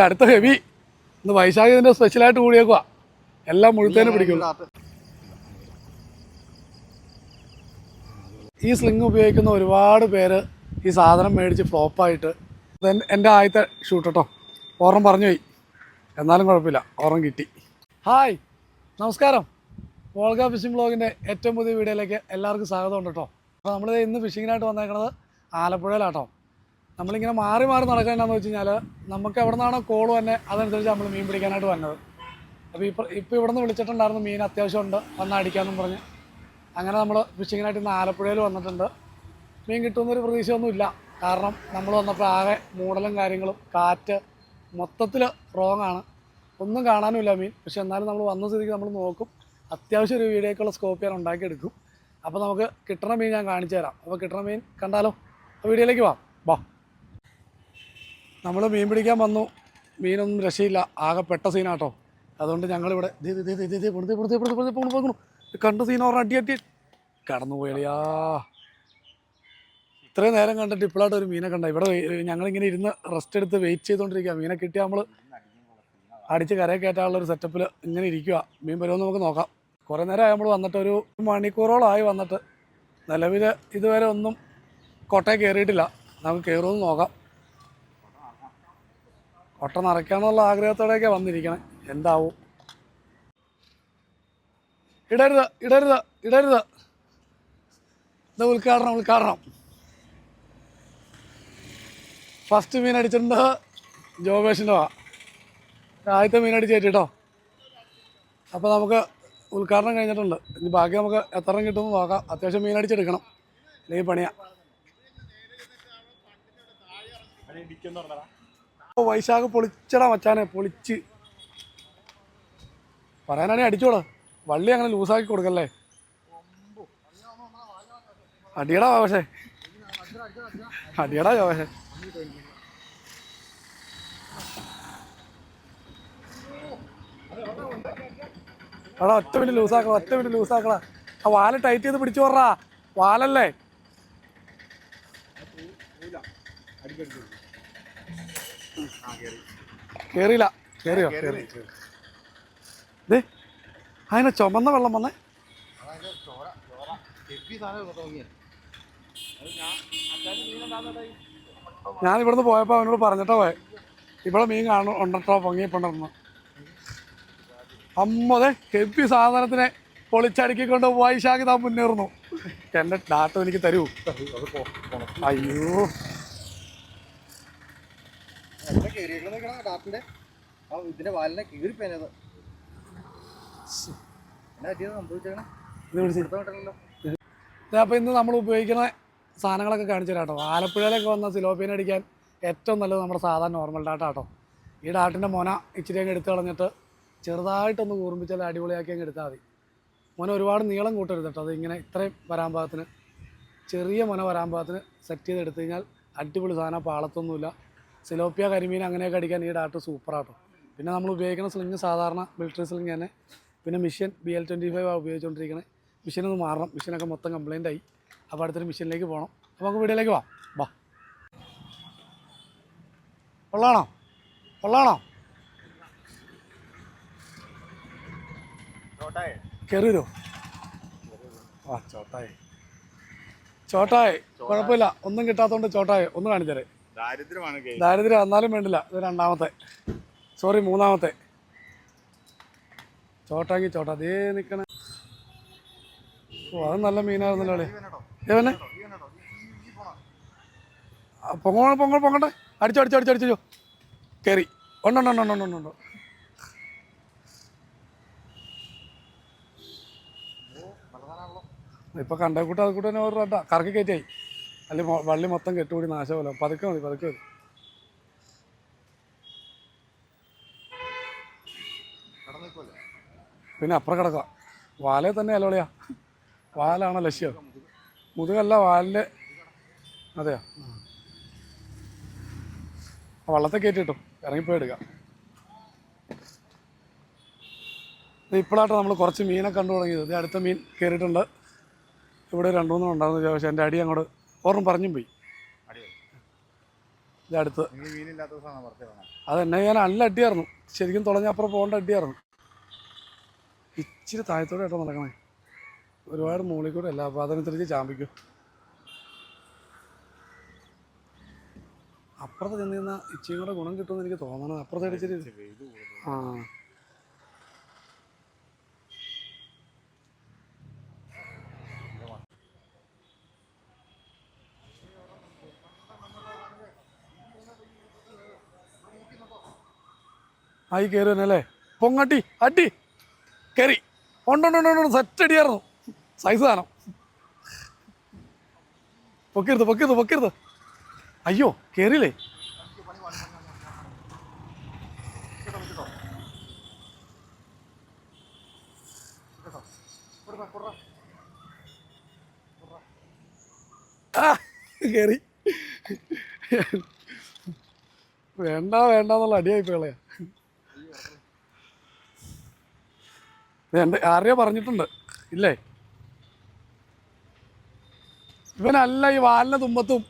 അടുത്ത ഹെവി ഇന്ന് വൈശാഖി ഇതിന്റെ സ്പെഷ്യലായിട്ട് കൂടിയേക്കുക എല്ലാം മുഴുത്തേനെ പിടിക്കുള്ളൂ. ഈ സ്ലിങ് ഉപയോഗിക്കുന്ന ഒരുപാട് പേര് ഈ സാധനം മേടിച്ച് ഫ്ലോപ്പായിട്ട് എന്റെ ആദ്യത്തെ ഷൂട്ട് കേട്ടോ ഓർമ്മ പറഞ്ഞു പോയി. എന്നാലും കുഴപ്പമില്ല. ഓർമ്മ കിട്ടി. ഹായ് നമസ്കാരം. വോൾഗ ഫിഷിംഗ് ബ്ലോഗിന്റെ ഏറ്റവും പുതിയ വീഡിയോയിലേക്ക് എല്ലാവർക്കും സ്വാഗതം ഉണ്ട് കേട്ടോ അപ്പോൾ നമ്മൾ ഇന്ന് ഫിഷിങ്ങിനായിട്ട് വന്നേക്കുന്നത് ആലപ്പുഴയിലാട്ടോ നമ്മളിങ്ങനെ മാറി മാറി നടക്കേണ്ടതെന്ന് വെച്ച് കഴിഞ്ഞാൽ നമുക്ക് എവിടെ നിന്നാണോ കോൾ തന്നെ അതനുസരിച്ച് നമ്മൾ മീൻ പിടിക്കാനായിട്ട് വന്നത്. അപ്പോൾ ഇപ്പോൾ ഇപ്പോൾ ഇവിടെ നിന്ന് വിളിച്ചിട്ടുണ്ടായിരുന്നു മീൻ അത്യാവശ്യമുണ്ട് വന്ന് അടിക്കാമെന്നും പറഞ്ഞ്. അങ്ങനെ നമ്മൾ ഫിഷിങ്ങിനായിട്ട് ഇന്ന് ആലപ്പുഴയിൽ വന്നിട്ടുണ്ട്. മീൻ കിട്ടുമെന്നൊരു പ്രതീക്ഷയൊന്നുമില്ല. കാരണം നമ്മൾ വന്നപ്പോൾ ആകെ മൂടലും കാര്യങ്ങളും കാറ്റ് മൊത്തത്തിൽ റോങ് ആണ്. ഒന്നും കാണാനുമില്ല മീൻ. പക്ഷെ എന്നാലും നമ്മൾ വന്ന സ്ഥിതിക്ക് നമ്മൾ നോക്കും. അത്യാവശ്യം ഒരു വീഡിയോക്കുള്ള സ്കോപ്പ് ഞാൻ ഉണ്ടാക്കിയെടുക്കും. അപ്പോൾ നമുക്ക് കിട്ടണ മീൻ ഞാൻ കാണിച്ചു തരാം അപ്പോൾ കിട്ടണ മീൻ കണ്ടാലോ? വീഡിയോയിലേക്ക് വാ. വാ. നമ്മൾ മീൻ പിടിക്കാൻ വന്നു. മീനൊന്നും രക്ഷയില്ല. ആകെ പെട്ട സീനാട്ടോ. അതുകൊണ്ട് ഞങ്ങളിവിടെ കണ്ട സീൻ ഓർമ്മ അടി അടി കടന്നു പോയളിയാ ഇത്രയും നേരം കണ്ടിട്ട് ഇപ്പോഴായിട്ട് ഒരു മീനെ കണ്ട. ഇവിടെ ഞങ്ങളിങ്ങനെ ഇരുന്ന് റെസ്റ്റ് എടുത്ത് വെയിറ്റ് ചെയ്തുകൊണ്ടിരിക്കുക മീനെ കിട്ടിയാൽ നമ്മൾ അടിച്ച് കരയെ കയറ്റാനുള്ള ഒരു സെറ്റപ്പിൽ ഇങ്ങനെ ഇരിക്കുക മീൻ വരുമെന്ന് നമുക്ക് നോക്കാം. കുറേ നേരം നമ്മൾ വന്നിട്ട് ഒരു മണിക്കൂറോളമായി വന്നിട്ട് നിലവിൽ ഇതുവരെ ഒന്നും കോട്ടയം കയറിയിട്ടില്ല നമുക്ക് കയറുമെന്ന് നോക്കാം. കൊട്ട നിറയ്ക്കാന്നുള്ള ആഗ്രഹത്തോടെയൊക്കെ വന്നിരിക്കണേ. എന്താവും? ഇടരുത് ഇടരുത് ഇടരുത്. ഇത് ഉദ്ഘാടനം ഉദ്ഘാടനം. ഫസ്റ്റ് മീൻ അടിച്ചിട്ടുണ്ട് ജോബേഷിന്റെ വാ. ആദ്യത്തെ മീൻ അടിച്ച് കയറ്റിട്ടോ. അപ്പോൾ നമുക്ക് ഉദ്ഘാടനം കഴിഞ്ഞിട്ടുണ്ട്. ഇനി ബാക്കി നമുക്ക് എത്ര കിട്ടുമെന്ന് നോക്കാം. അത്യാവശ്യം മീൻ അടിച്ചെടുക്കണം. അല്ലെങ്കിൽ പണിയാ. വൈശാഖ് പൊളിച്ചടാ മച്ചാനെ പൊളിച്ച്. പറയാനാണെങ്കിൽ അടിച്ചോളൂ. വള്ളി അങ്ങനെ ലൂസാക്കി കൊടുക്കല്ലേ? അടിയടാ പക്ഷേ അടിയടാ പക്ഷേ എടാ ഒറ്റ മിനിറ്റ് ലൂസാക്കണം ഒറ്റ മിനിറ്റ് ലൂസാക്കടാ. ആ വാല ടൈറ്റ് ചെയ്ത് പിടിച്ചു വാലല്ലേ? കേറിയില്ല. കേറിയോ? കേറി ദേ അതിനെ ചുമന്ന വെള്ളം വന്നേ. ഞാൻ ഇവിടുന്ന് പോയപ്പോൾ അവനോട് പറഞ്ഞിട്ടോ പോയെ. ഇവിടെ മീൻ കാണും ഉണ്ടട്ടോ പൊങ്ങിയപ്പോണ്ടെന്ന് അമ്മതെ ഹെവി സാധനത്തിനെ പൊളിച്ചടുക്കിക്കൊണ്ട് വൈശാഖി താൻ മുന്നേറുന്നു. എന്റെ ഡാറ്റ എനിക്ക് തരൂ. അയ്യോ. ഇതിന്റെ വാലിനെ കീറിപ്പോയത് എന്നാ പറ്റിയത് സംഭവിച്ചേക്കണേ? അപ്പോൾ ഇന്ന് നമ്മൾ ഉപയോഗിക്കുന്ന സാധനങ്ങളൊക്കെ കാണിച്ചു തരാം കേട്ടോ. ആലപ്പുഴയിലൊക്കെ വന്ന സിലോപ്പീൻ അടിക്കാൻ ഏറ്റവും നല്ലത് നമ്മുടെ സാധാരണ നോർമൽ ഡാട്ട കേട്ടോ. ഈ ഡാട്ടിന്റെ മൊന ഇച്ചിരി അങ്ങ് എടുത്തു കളഞ്ഞിട്ട് ചെറുതായിട്ടൊന്ന് കൂർമ്പിച്ചാൽ അടിപൊളിയാക്കി അങ്ങ് എടുത്താൽ മതി. മൊന ഒരുപാട് നീളം കൂട്ടരുത് കേട്ടോ. അത് ഇങ്ങനെ ഇത്രയും വരാൻ പാകത്തിന് ചെറിയ മൊന വരാൻ പാകത്തിന് സെറ്റ് ചെയ്ത് എടുത്തു കഴിഞ്ഞാൽ അടിപൊളി സാധനം പാളത്തൊന്നുമില്ല. സിലോപ്പിയ കരിമീൻ അങ്ങനെയൊക്കെ അടിക്കാൻ ഈ ഡാട്ട് സൂപ്പറാട്ടോ പിന്നെ നമ്മൾ ഉപയോഗിക്കുന്ന സ്ലിങ് സാധാരണ മിലിറ്ററി സ്ലിങ് തന്നെ. പിന്നെ mission B L twenty five ഉപയോഗിച്ചുകൊണ്ടിരിക്കുന്നത് mission ഒന്ന് മാറണം. മിഷനൊക്കെ മൊത്തം കംപ്ലൈന്റ് ആയി. അപ്പോൾ അടുത്തൊരു മിഷനിലേക്ക് പോകണം അപ്പോൾ നമുക്ക് വീഡിയോയിലേക്ക് വാ വാ. കൊള്ളാണോ? കൊള്ളാണോ? കയറി വരുമോ ആ ചോട്ടായി. ചോട്ടായി. കുഴപ്പമില്ല. ഒന്നും കിട്ടാത്തതുകൊണ്ട് ചോട്ടായി. ഒന്ന് കാണിച്ചേരെ ദാരിദ്ര്യമാണ് ദാരിദ്ര്യം വന്നാലും വേണ്ടില്ല. ഇത് രണ്ടാമത്തെ. സോറി മൂന്നാമത്തെ. ചോട്ടാങ്കി ചോട്ട. അതേ നിൽക്കണേ ഓ അത് നല്ല മീനായിരുന്നല്ലോ അല്ലേ? ഏവനെ പൊങ്ങോ പൊങ്ങോ പൊങ്ങട്ടെ. അടിച്ചോ അടിച്ചോ അടിച്ചോ അടിച്ചോ കയറി ഉണ്ടോണ്ടോണ്ടോണ്ടോണ്ടോ ഉണ്ടോ ഉണ്ടോ ഉണ്ടോ ഉണ്ടോ ഇപ്പൊ കണ്ടേ കൂട്ടം അത് കൂട്ടം ഒരു കറക്കി കയറ്റായി അല്ലെ വള്ളി മൊത്തം കെട്ടുകൂടി നാശമല്ലോ. പതുക്കെ മതി പതുക്കെ മതി. പിന്നെ അപ്പുറം കിടക്കുക വാലേ തന്നെ അലോളിയാ വാലാണ് ലക്ഷ്യം മുതുകല്ല വാലിന്റെ അതെയോ? വള്ളത്തെ കയറ്റിട്ടു ഇറങ്ങിപ്പോയി എടുക്കാം. ഇപ്പോഴാട്ടോ നമ്മൾ കുറച്ച് മീനെ കണ്ടു തുടങ്ങിയത്. അടുത്ത മീൻ കയറിയിട്ടുണ്ട് ഇവിടെ രണ്ട് മൂന്നെണ്ണം ഉണ്ടായിരുന്നു. പക്ഷേ എന്റെ അടി അങ്ങോട്ട് ഓർമ്മ പറഞ്ഞും പോയി. അടുത്ത്. അത് എന്നെ ഞാൻ നല്ല അടിയായിരുന്നു. ശരിക്കും തുളഞ്ഞ അപ്പുറം പോകേണ്ട അടിയായിരുന്നു. ഇച്ചിരി താഴത്തോടെ ഇട്ട് നടക്കണേ. ഒരുപാട് മുകളിൽ കൂടെ അല്ല അപ്പോൾ അതനുസരിച്ച് ചാമ്പിക്കും. അപ്പുറത്ത് ചെന്ന് ഇച്ചിരി കൂടെ ഗുണം കിട്ടുമെന്ന് എനിക്ക് തോന്നണം അപ്പുറത്തെ അടിച്ചിട്ട് ആ. ആയി കയറി തന്നെ അല്ലേ പൊങ്ങട്ടി അടി. കയറി ഉണ്ടുണ്ടുണ്ടു സെറ്റ് അടിയായിരുന്നു. സൈസ് സാധനം പൊക്കരുത് പൊക്കരുത് പൊക്കരുത് അയ്യോ കയറിയില്ലേ കയറി വേണ്ട വേണ്ട എന്നുള്ള അടിയായി പോളയാ എന്റെ ആരെയോ പറഞ്ഞിട്ടുണ്ട്. ഇല്ലേ? ഇവനല്ല ഈ വാലിന് തുമ്പത്തും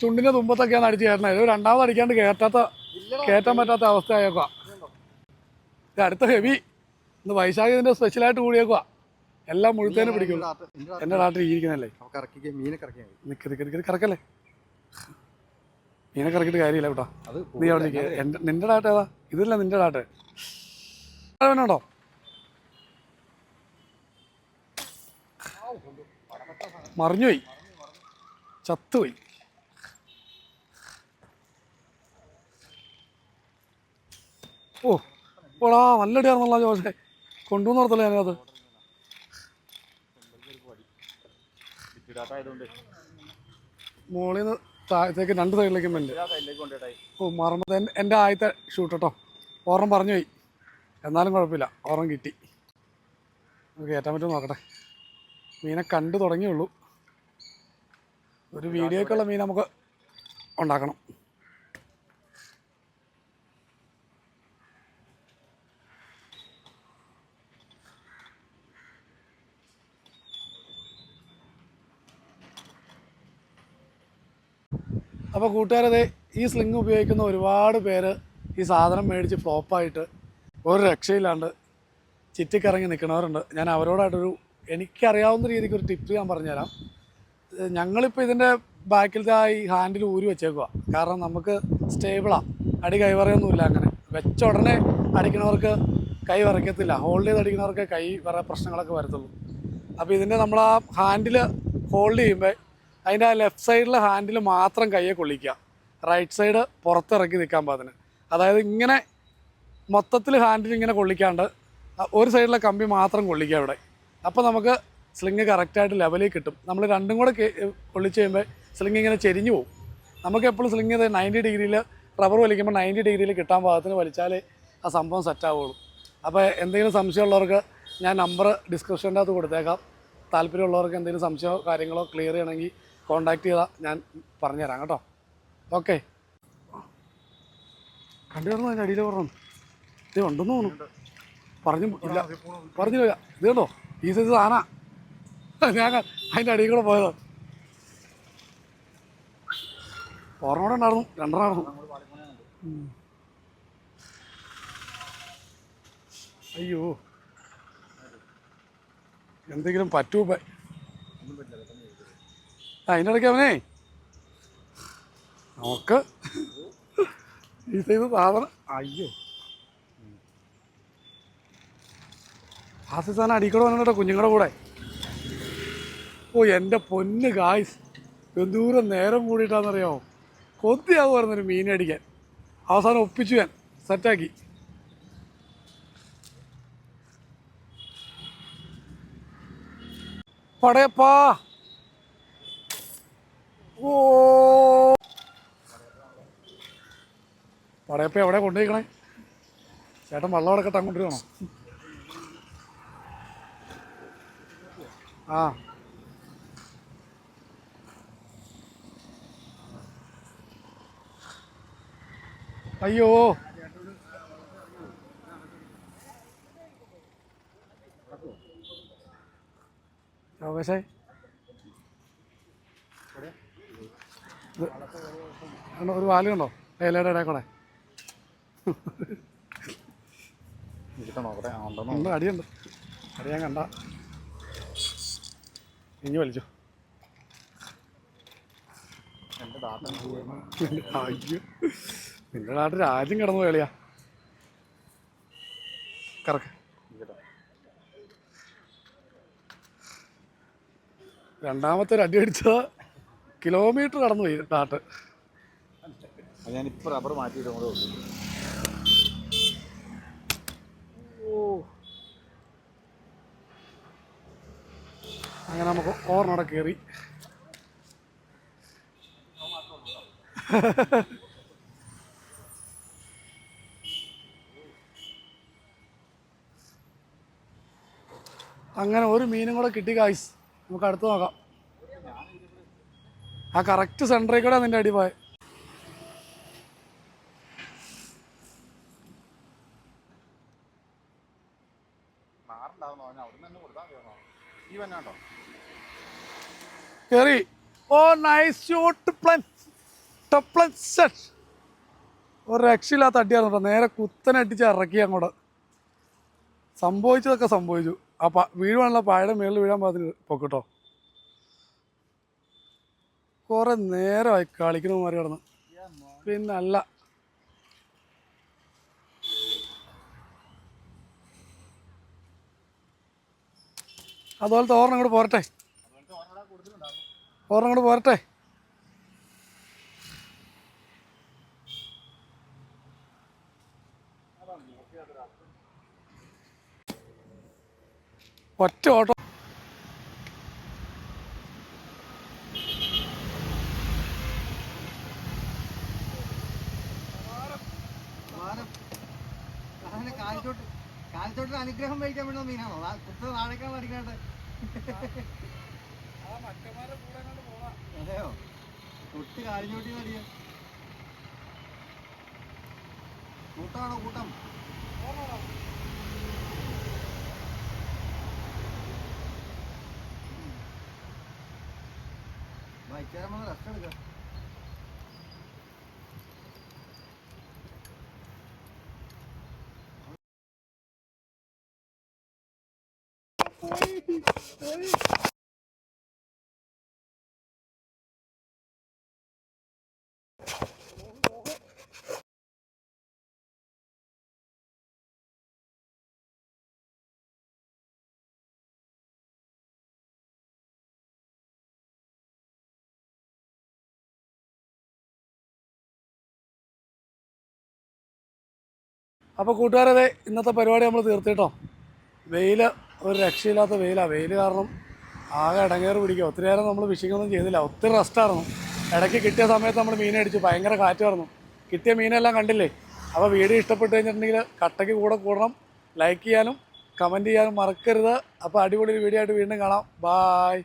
ചുണ്ടിന്റെ തുമ്പത്തൊക്കെയാണ് അടിച്ച് കയറണത് ഇത് രണ്ടാമത് അടിക്കാണ്ട് കയറ്റാത്ത കേറ്റാൻ പറ്റാത്ത അവസ്ഥ ആയേക്കുക അടുത്ത ഹെവി. ഇന്ന് വൈശാഖി ഇതിന്റെ സ്പെഷ്യലായിട്ട് കൂടിയേക്കുക എല്ലാം മുഴുത്തേനെ പിടിക്കും. എന്റെ നാട്ടിൽ ഇരിക്കുന്നല്ലേ നിക്ക് നിക്ക് നിക്ക് കറക്കല്ലേ? മീനെ കറക്കിയിട്ട് കാര്യമില്ല കേട്ടോ. നീ അവിടെ നിൽക്കുക എന്റെ നിന്റെ ഡാറ്റ ഏതാ ഇതില്ല നിന്റെ ഡാറ്റ വേണോ മറിഞ്ഞുപോയി. ചത്തുപോയി. ഓ ഓടാ നല്ലടിയാണെന്നുള്ള ജോസേ കൊണ്ടുവന്ന് നടത്തല്ലേ ഞാനത്? മോളിൽ നിന്ന് താഴത്തേക്ക് രണ്ട് സൈഡിലേക്കും സൈഡിലേക്ക് ഓ മറന്നത് എന്റെ എന്റെ ആദ്യത്തെ ഷൂട്ട് കേട്ടോ ഓർമ്മ പറഞ്ഞു പോയി എന്നാലും കുഴപ്പമില്ല. ഓർമ്മ കിട്ടി. നമുക്ക് കയറ്റാൻ പറ്റുമോ നോക്കട്ടെ. മീനെ കണ്ടു തുടങ്ങിയുള്ളൂ ഒരു വീഡിയോക്കുള്ള മീൻ നമുക്ക് ഉണ്ടാക്കണം. അപ്പോൾ കൂട്ടുകാരതെ ഈ സ്ലിങ് ഉപയോഗിക്കുന്ന ഒരുപാട് പേര് ഈ സാധനം മേടിച്ച് ഫ്ലോപ്പായിട്ട് ഒരു രക്ഷയില്ലാണ്ട് ചുറ്റിക്കറങ്ങി നിൽക്കുന്നവരുണ്ട്. ഞാൻ അവരോടായിട്ടൊരു എനിക്കറിയാവുന്ന രീതിക്ക് ഒരു ടിപ്പ് ഞാൻ പറഞ്ഞുതരാം. ഞങ്ങളിപ്പോൾ ഇതിന്റെ ബാക്കിലത്തെ ഈ ഹാൻഡിൽ ഊരി വെച്ചേക്കുക കാരണം നമുക്ക് സ്റ്റേബിളാണ് അടി കൈവറയൊന്നുമില്ല അങ്ങനെ. വെച്ച ഉടനെ അടിക്കുന്നവർക്ക് കൈ വിറയ്ക്കത്തില്ല. ഹോൾഡ് ചെയ്ത് അടിക്കുന്നവർക്ക് കൈ വേറെ പ്രശ്നങ്ങളൊക്കെ വരത്തുള്ളൂ. അപ്പോൾ ഇതിന്റെ നമ്മൾ ആ ഹാൻഡിൽ ഹോൾഡ് ചെയ്യുമ്പോൾ അതിന്റെ ആ ലെഫ്റ്റ് സൈഡിലെ ഹാൻഡിൽ മാത്രം കയ്യെ കൊള്ളിക്കുക. റൈറ്റ് സൈഡ് പുറത്തിറക്കി നിൽക്കാൻ പാതിന് അതായത് ഇങ്ങനെ മൊത്തത്തിൽ ഹാൻഡിൽ ഇങ്ങനെ കൊള്ളിക്കാണ്ട് ഒരു സൈഡിലെ കമ്പി മാത്രം കൊള്ളിക്കുക ഇവിടെ. അപ്പോൾ നമുക്ക് സ്ലിങ് കറക്റ്റായിട്ട് ലെവലിൽ കിട്ടും. നമ്മൾ രണ്ടും കൂടെ പൊള്ളിച്ച് കഴിയുമ്പോൾ സ്ലിങ് ഇങ്ങനെ ചെരിഞ്ഞു പോകും നമുക്ക് എപ്പോഴും സ്ലിങ് ചെയ്ത് നയന്റി ഡിഗ്രിയിൽ റബ്ബർ വലിക്കുമ്പോൾ നയന്റി ഡിഗ്രിയിൽ കിട്ടാൻ പാകത്തിന് വലിച്ചാലേ ആ സംഭവം സെറ്റ് ആവുള്ളൂ. അപ്പോൾ എന്തെങ്കിലും സംശയമുള്ളവർക്ക് ഞാൻ നമ്പർ ഡിസ്ക്രിപ്ഷന്റെ അകത്ത് കൊടുത്തേക്കാം. താല്പര്യമുള്ളവർക്ക് എന്തെങ്കിലും സംശയമോ കാര്യങ്ങളോ ക്ലിയർ ചെയ്യണമെങ്കിൽ കോൺടാക്ട് ചെയ്താൽ ഞാൻ പറഞ്ഞുതരാം കേട്ടോ. ഓക്കെ കണ്ടുവരുന്നു അതിന്റെ അടിയിൽ പറഞ്ഞു ഇത് ഉണ്ടെന്ന് തോന്നുന്നു. പറഞ്ഞു ഇല്ല. പറഞ്ഞില്ല. ഇത് കണ്ടോ? ഈ സൈസ് സാധന. ഞാൻ അതിന്റെ അടിയിൽ കൂടെ പോയത്. ഓർമ്മ ഉണ്ടായിരുന്നു രണ്ടെണ്ണം. അയ്യോ. എന്തെങ്കിലും പറ്റൂ അതിന്റെ ഇടയ്ക്ക് അവനേ. നമുക്ക് ഈ സൈസ് സാധനം അയ്യോ. ആ സൈസ് സാധനം അടിക്കൂടെ വന്നിട്ടോ കുഞ്ഞുങ്ങളുടെ കൂടെ. ഓ എന്റെ പൊന്ന് കായ്സ് എന്തൂരം നേരം കൂടിയിട്ടാണെന്നറിയാമോ കൊത്തിയാവുമായിരുന്നു ഒരു മീൻ അടിക്കാൻ. അവസാനം ഒപ്പിച്ചു ഞാൻ. സെറ്റാക്കി പടയപ്പാ. ഓ. പടയപ്പ എവിടെ കൊണ്ടുപോയിക്കണേ? ചേട്ടൻ വള്ളം അടക്കട്ടെ അങ്ങോട്ട് വേണോ ആ. അയ്യോ. പക്ഷേ ഒരു വാലുണ്ടോ ഏലയുടെ ഇടയിൽ കൂടെ. ഉണ്ട് അടിയുണ്ട്? അടി ഞാൻ കണ്ട. ഇനി വലിച്ചു. അയ്യോ. നിന്റെ നാട്ടിൽ രാജ്യം കിടന്നു കളിയാ കറക്ക്. രണ്ടാമത്തെ ഒരു അടി അടിച്ചത് കിലോമീറ്റർ കടന്നു പോയി നാട്ട്. ഞാനിപ്പോ ഞാനിപ്പോൾ റബ്ബർ മാറ്റിയിട്ട് ഓ. അങ്ങനെ നമുക്ക് ഓർണോടെ കയറി അങ്ങനെ ഒരു മീനും കൂടെ കിട്ടി കായ്സ് നമുക്ക് അടുത്ത് നോക്കാം. ആ കറക്റ്റ് സെന്ററിൽ കൂടെ നിന്റെ അടി കേറി. ഓ നൈസ് ഷോട്ട് പ്ലൻ ടപ്ലൻ സെറ്റ് ഒരു രക്ഷയില്ലാത്ത അടിയായിരുന്നു കേട്ടോ നേരെ കുത്തനെ അടിച്ച് ഇറക്കി അങ്ങോട്ട്. സംഭവിച്ചതൊക്കെ സംഭവിച്ചു. ആ പ വീഴുവാണല്ലോ പായയുടെ മേളിൽ വീഴാൻ പാകത്തിന് പൊക്കട്ടോ. കുറെ നേരമായി കളിക്കുന്ന മാറി കിടന്ന്. പിന്നല്ല. അതുപോലത്തെ ഓർണം കൂടെ പോരട്ടെ. ഓർണം കൂടെ പോരട്ടെ. ഒറ്റ ഓട്ടോ. കാലിച്ചോട്ടിൽ അനുഗ്രഹം മേടിക്കാൻ വേണ്ട മീനാണോ കുത്ത താഴേക്കാണ് പഠിക്കാണ്ട് അതെയോ തൊട്ട് കാലിച്ചോട്ടി അടിയ കൂട്ടമാണോ കൂട്ടം വൈകുന്നേരം വന്ന് റെസ്റ്റ് എടുക്കാം അപ്പോൾ കൂട്ടുകാരതെ ഇന്നത്തെ പരിപാടി നമ്മൾ തീർത്തിട്ടോ വെയിൽ ഒരു രക്ഷയില്ലാത്ത വെയിലാണ് വെയിൽ കാരണം ആകെ ഇടങ്ങേറ് പിടിക്കുക. ഒത്തിരി നേരം നമ്മൾ ഫിഷിങ്ങൊന്നും ചെയ്തില്ല. ഒത്തിരി റെസ്റ്റായിരുന്നു ഇടയ്ക്ക് കിട്ടിയ സമയത്ത് നമ്മൾ മീനടിച്ചു ഭയങ്കര കാറ്റായിരുന്നു. കിട്ടിയ മീനെല്ലാം കണ്ടില്ലേ? അപ്പോൾ വീഡിയോ ഇഷ്ടപ്പെട്ട് കഴിഞ്ഞിട്ടുണ്ടെങ്കിൽ കട്ടയ്ക്ക് കൂടെ കൂടണം. ലൈക്ക് ചെയ്യാനും കമന്റ് ചെയ്യാനും മറക്കരുത്. അപ്പോൾ അടിപൊളി വീഡിയോ ആയിട്ട് വീണ്ടും കാണാം. ബായ്